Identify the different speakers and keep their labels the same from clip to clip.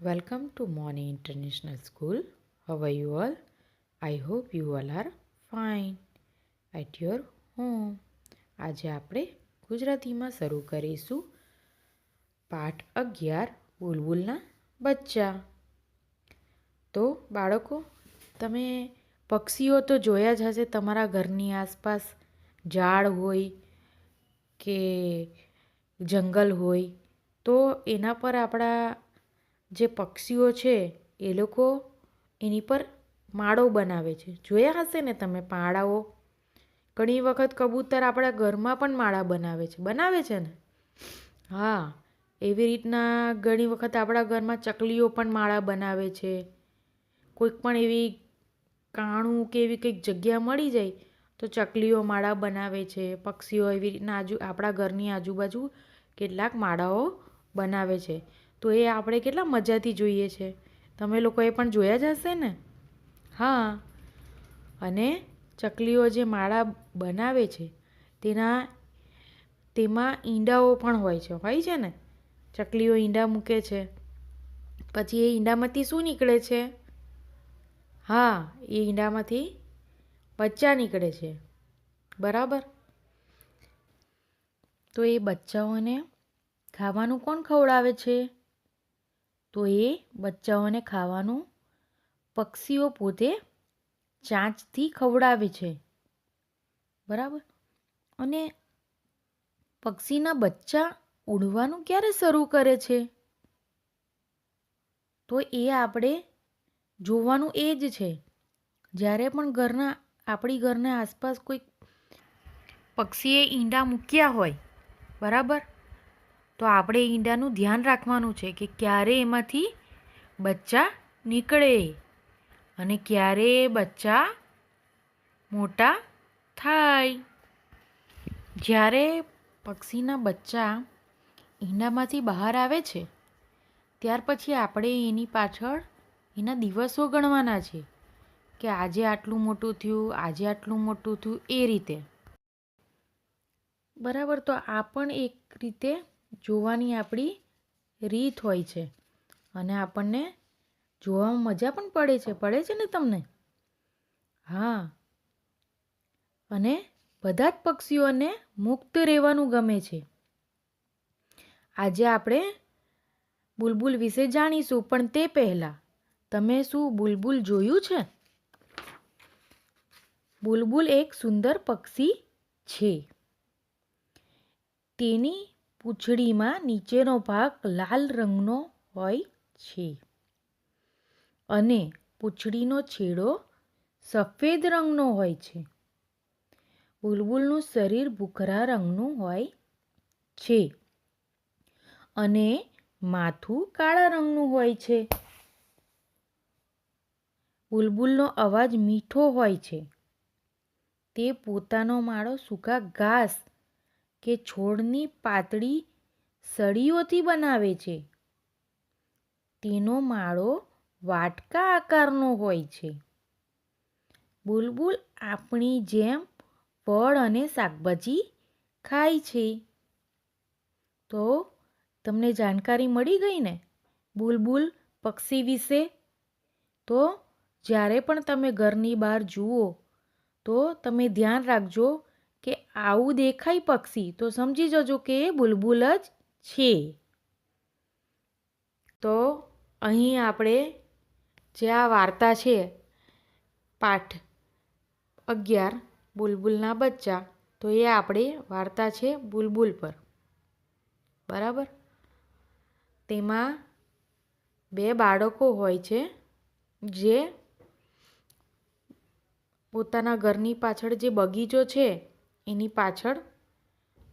Speaker 1: Welcome to Moni International School. How are you all? I hope you all are fine at your. આજે આપણે ગુજરાતીમાં શરૂ કરીશું પાઠ અગિયાર, બુલબુલના બચ્ચા તો બાળકો, તમે પક્ષીઓ તો જોયા જ હશે, તમારા ઘરની આસપાસ ઝાડ હોય કે જંગલ હોય, તો એના પર આપણા જે પક્ષીઓ છે, એ લોકો એની પર માળો બનાવે છે. જોયા હશે ને તમે માળાઓ ઘણી વખત કબૂતર આપણા ઘરમાં પણ માળા બનાવે છે. બનાવે છે ને? હા, એવી રીતના ઘણી વખત આપણા ઘરમાં ચકલીઓ પણ માળા બનાવે છે. કોઈક પણ એવી કાણું કે એવી કંઈક જગ્યા મળી જાય, તો ચકલીઓ માળા બનાવે છે. પક્ષીઓ એવી રીતના આજુ આપણા ઘરની આજુબાજુ કેટલાક માળાઓ બનાવે છે. તો એ આપણે કેટલા મજાથી જોઈએ છે. તમે લોકોએ પણ જોયા જ હશે ને? હા. અને ચકલીઓ જે માળા બનાવે છે, તેના, તેમાં ઈંડાઓ પણ હોય છે હોય છે ને? ચકલીઓ ઈંડા મૂકે છે. પછી એ ઈંડામાંથી શું નીકળે છે? હા, એ ઈંડામાંથી બચ્ચા નીકળે છે. બરાબર? તો એ બચ્ચાઓને ખાવાનું કોણ ખવડાવે છે? તો એ બચ્ચાઓને ખાવાનું પક્ષીઓ પોતે ચાંચથી ખવડાવે છે. બરાબર? અને પક્ષીના બચ્ચા ઉડવાનું ક્યારે શરૂ કરે છે? તો એ આપણે જોવાનું એ જ છે. જ્યારે પણ ઘરના, આપણી ઘરના આસપાસ કોઈ પક્ષીએ ઈંડા મૂક્યા હોય, બરાબર? તો આપણે ઈંડાનું ધ્યાન રાખવાનું છે કે ક્યારે એમાંથી બચ્ચા નીકળે અને ક્યારે બચ્ચા મોટા થાય. જ્યારે પક્ષીના બચ્ચા ઈંડામાંથી બહાર આવે છે, ત્યાર પછી આપણે એની પાછળ એના દિવસો ગણવાના છે કે આજે આટલું મોટું થયું, આજે આટલું મોટું થયું એ રીતે. બરાબર, તો આ પણ એક રીતે જોવાની આપણી રીત હોય છે. અને આપણને જોવામાં મજા પણ પડે છે. પડે છે ને તમને? હા. અને બધા જ પક્ષીઓને મુક્ત રહેવાનું ગમે છે. આજે આપણે બુલબુલ વિશે જાણીશું, પણ તે પહેલાં તમે શું બુલબુલ જોયું છે? બુલબુલ એક સુંદર પક્ષી છે. તેની પૂંછડીમાં નીચેનો ભાગ લાલ રંગનો હોય છે. અને પૂંછડીનો છેડો સફેદ રંગનો હોય છે. બુલબુલનું શરીર ભૂખરા રંગનું હોય છે. અને માથું કાળા રંગનું હોય છે. બુલબુલનો અવાજ મીઠો હોય છે. તે પોતાનો માળો સૂકા ઘાસ કે છોડની પાતળી સળીઓથી બનાવે છે. તેનો માળો વાટકા આકારનો હોય છે. બુલબુલ આપણી જેમ ફળ અને શાકભાજી ખાય છે. તો તમને જાણકારી મળી ગઈ ને બુલબુલ પક્ષી વિશે? તો જ્યારે પણ તમે ઘરની બહાર જુઓ, તો તમે ધ્યાન રાખજો આવું દેખાય પક્ષી, તો સમજી જજો કે એ બુલબુલ જ છે. તો અહીં આપણે જે આ વાર્તા છે, પાઠ અગિયાર, બુલબુલના બચ્ચા, તો એ આપણે વાર્તા છે બુલબુલ પર. બરાબર? તેમાં બે બાળકો હોય છે, જે પોતાના ઘરની પાછળ જે બગીચો છે એની પાછળ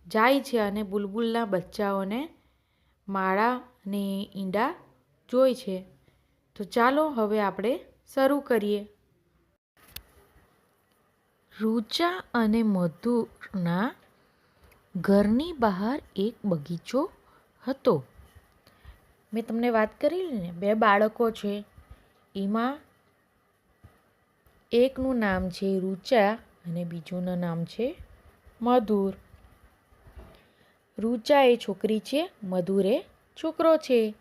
Speaker 1: જાય છે અને બુલબુલના બચ્ચાઓને માળા અને ઈંડા જોઈ છે. તો ચાલો હવે આપણે શરૂ કરીએ. રૂચા અને મધુરના ઘરની બહાર એક બગીચો હતો. મેં તમને વાત કરી ને, બે બાળકો છે. એમાં એકનું નામ છે રૂચા અને બીજુંનું નામ છે મધુર. રૂચા એ છોકરી છે, મધુર એ છોકરો છે.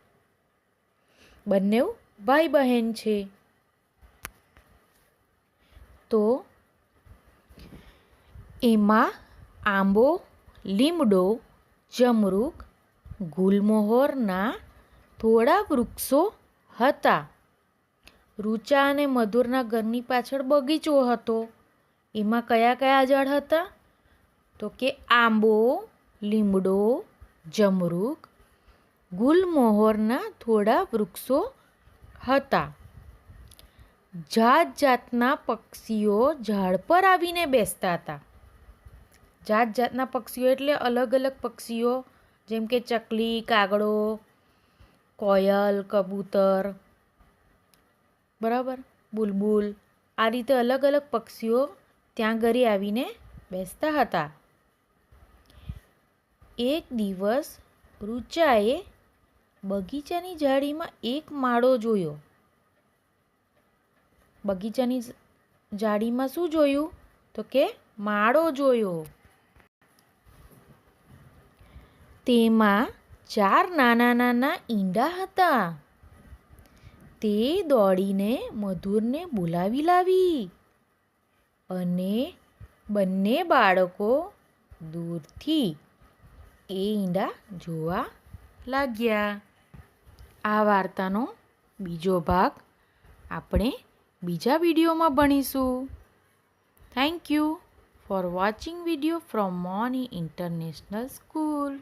Speaker 1: બંને ભાઈ બહેન છે. તો એમાં આંબો, લીમડો, જમરૂક, ગુલમોહરના થોડા વૃક્ષો હતા. રૂચા અને મધુરના ઘરની પાછળ બગીચો હતો. એમાં કયા કયા ઝાડ હતા? તો કે આંબો, લીમડો, જમરૂક, ગુલમોહરના થોડા વૃક્ષો હતા. જાત જાતના પક્ષીઓ ઝાડ પર આવીને બેસતા હતા. જાત જાતના પક્ષીઓ એટલે અલગ અલગ પક્ષીઓ, જેમ કે ચકલી, કાગડો, કોયલ, કબૂતર, બરાબર? બુલબુલ, આ રીતે અલગ અલગ પક્ષીઓ ત્યાં ઘરે આવીને બેસતા હતા. એક દિવસ રૂચાએ બગીચાની જાળીમાં એક માળો જોયો. બગીચાની જાળીમાં શું જોયું? તો કે માળો જોયો. તેમાં ચાર નાના નાના ઈંડા હતા. તે દોડીને મધુરને બોલાવી લાવી અને બંને બાળકો દૂરથી એ ઈંડા, જોવા, લાગ્યા. આ વાર્તાનો બીજો ભાગ આપણે બીજા વિડીયોમાં ભણીશું. Thank you for watching video from Moni international school